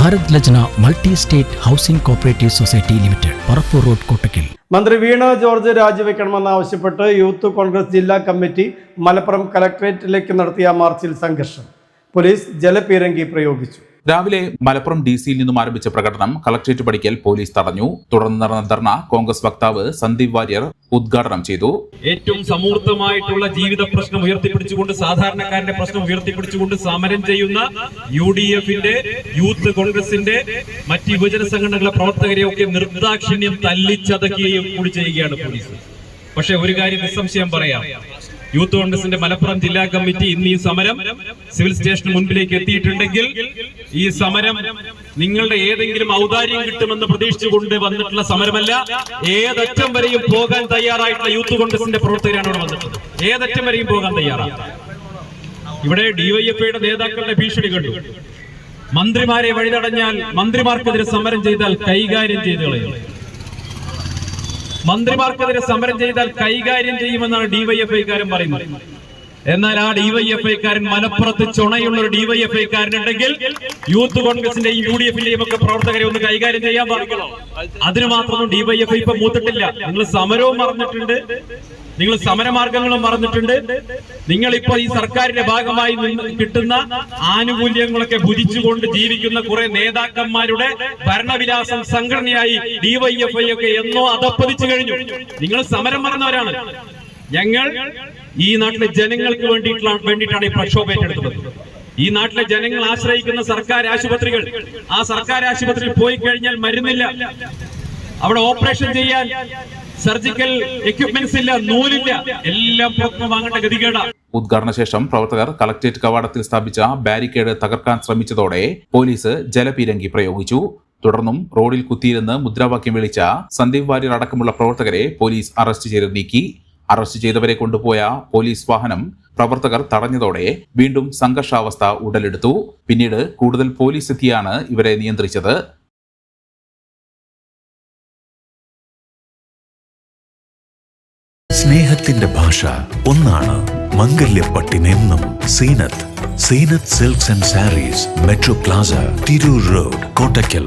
Bharat Lajna multi state housing cooperative society limited Parappur road Kottakkal. മന്ത്രി Veena George രാജിവെക്കണമെന്നാവശ്യപ്പെട്ട് youth Congress ജില്ലാ committee Malappuram കലക്ട്രേറ്റിലേക്ക് നടത്തിയ മാർച്ചിൽ സംഘർഷം. പോലീസ് ജലപീരങ്കി പ്രയോഗിച്ചു. രാവിലെ മലപ്പുറം ഡി സിയിൽ നിന്നും ആരംഭിച്ച പ്രകടനം കളക്ട്രേറ്റ് പടിക്കൽ പോലീസ് തടഞ്ഞു. തുടർന്ന് നടന്ന ധർണ കോൺഗ്രസ് വക്താവ് സന്ദീപ് വാര്യർ ഉദ്ഘാടനം ചെയ്തു. ഏറ്റവും സമൂർത്തമായിട്ടുള്ള ജീവിത പ്രശ്നം ഉയർത്തിപ്പിടിച്ചുകൊണ്ട് സാധാരണക്കാരന്റെ പ്രശ്നം ഉയർത്തിപ്പിടിച്ചുകൊണ്ട് സമരം ചെയ്യുന്ന യു ഡി എഫിന്റെ യൂത്ത് കോൺഗ്രസിന്റെ മറ്റ് യുവജന സംഘടനകളുടെ പ്രവർത്തകരെയൊക്കെ നിർദാക്ഷിണ്യം തല്ലിച്ചതക്കുകയും കൂടി ചെയ്യുകയാണ് പോലീസ്. പക്ഷെ ഒരു കാര്യം നിസ്സംശയം പറയാം. യൂത്ത് കോൺഗ്രസിന്റെ മലപ്പുറം ജില്ലാ കമ്മിറ്റി ഇന്ന് ഈ സമരം സിവിൽ സ്റ്റേഷന് മുൻപിലേക്ക് എത്തിയിട്ടുണ്ടെങ്കിൽ ഈ സമരം നിങ്ങളുടെ ഏതെങ്കിലും ഔദാര്യം കിട്ടുമെന്ന് പ്രതീക്ഷിച്ചുകൊണ്ട് വന്നിട്ടുള്ള സമരമല്ല ഏതറ്റം വരെയും പോകാൻ തയ്യാറായിട്ടുള്ള യൂത്ത് കോൺഗ്രസിന്റെ പ്രവർത്തകരാണ് ഇവിടെ വന്നിട്ടുള്ളത്. ഏതറ്റം വരെയും പോകാൻ തയ്യാറാണ്. ഇവിടെ ഡിവൈഎഫ്ഐയുടെ നേതാക്കളുടെ ഭീഷണി കണ്ടു. മന്ത്രിമാരെ വഴിതടഞ്ഞാൽ മന്ത്രിമാർക്കെതിരെ സമരം ചെയ്താൽ കൈകാര്യം ചെയ്ത് കളയും. മന്ത്രിമാർക്കെതിരെ സമരം ചെയ്താൽ കൈകാര്യം ചെയ്യുമെന്നാണ് ഡിവൈഎഫ്ഐക്കാരൻ പറയുന്നത്. എന്നാൽ ആ ഡിവൈഎഫ്ഐക്കാരൻ മലപ്പുറത്ത് ചുണയുള്ള ഒരു ഡിവൈഎഫ്ഐക്കാരനുണ്ടെങ്കിൽ യൂത്ത് കോൺഗ്രസിന്റെയും യു ഡി എഫിന്റെയും ഒക്കെ പ്രവർത്തകരെ ഒന്ന് കൈകാര്യം ചെയ്യാൻ പാടില്ല അതിന് മാത്രമൊന്നും ഡിവൈഎഫ്ഐ ഇപ്പൊ മൂത്തിട്ടില്ല. നിങ്ങൾ സമരവും മറന്നിട്ടുണ്ട്. നിങ്ങൾ സമരമാർഗങ്ങളും മറന്നിട്ടുണ്ട്. നിങ്ങൾ ഇപ്പോൾ ഈ സർക്കാരിന്റെ ഭാഗമായി കിട്ടുന്ന ആനുകൂല്യങ്ങളൊക്കെ ഭുജിച്ചുകൊണ്ട് ജീവിക്കുന്ന കുറെ നേതാക്കന്മാരുടെ ഭരണവിലാസം സംഘടനയായി ഡിവൈഎഫ്ഐ ഒക്കെ എന്നോ അതപ്പതിച്ചു കഴിഞ്ഞു. നിങ്ങൾ സമരം മറന്നവരാണ്. ഞങ്ങൾ ഈ നാട്ടിലെ ജനങ്ങൾക്ക് വേണ്ടിയിട്ടുള്ള വേണ്ടിയിട്ടാണ് ഈ പ്രക്ഷോഭം ഏറ്റെടുത്തത്. ഈ നാട്ടിലെ ജനങ്ങൾ ആശ്രയിക്കുന്ന സർക്കാർ ആശുപത്രികൾ ആ സർക്കാർ ആശുപത്രിയിൽ പോയി കഴിഞ്ഞാൽ മരുന്നില്ല. അവിടെ ഓപ്പറേഷൻ ചെയ്യാൻ സർജിക്കൽ എക്യുപ്മെന്റ്സ് ഇല്ല നൂലില്ല എല്ലാം പുറത്തു വാങ്ങേണ്ട ഗതികേടാ. ഉദ്ഘാടന ശേഷം പ്രവർത്തകർ കളക്ട്രേറ്റ് കവാടത്തിൽ സ്ഥാപിച്ച ബാരിക്കേഡ് തകർക്കാൻ ശ്രമിച്ചതോടെ പോലീസ് ജലപീരങ്കി പ്രയോഗിച്ചു. തുടർന്നും റോഡിൽ കുത്തിയിരുന്ന് മുദ്രാവാക്യം വിളിച്ച സന്ദീപ് വാര്യർ അടക്കമുള്ള പ്രവർത്തകരെ പോലീസ് അറസ്റ്റ് ചെയ്ത് നീക്കി. അറസ്റ്റ് ചെയ്തവരെ കൊണ്ടുപോയ പോലീസ് വാഹനം പ്രവർത്തകർ തടഞ്ഞതോടെ വീണ്ടും സംഘർഷാവസ്ഥ ഉടലെടുത്തു. പിന്നീട് കൂടുതൽ പോലീസ് എത്തിയാണ് ഇവരെ നിയന്ത്രിച്ചത്. സ്നേഹത്തിന്റെ ഭാഷ ഒന്നാണ് മംഗല്യപ്പട്ടിനെന്നും Zeenath. Zeenath silks and sarees metro plaza Tirur road Kottakkal.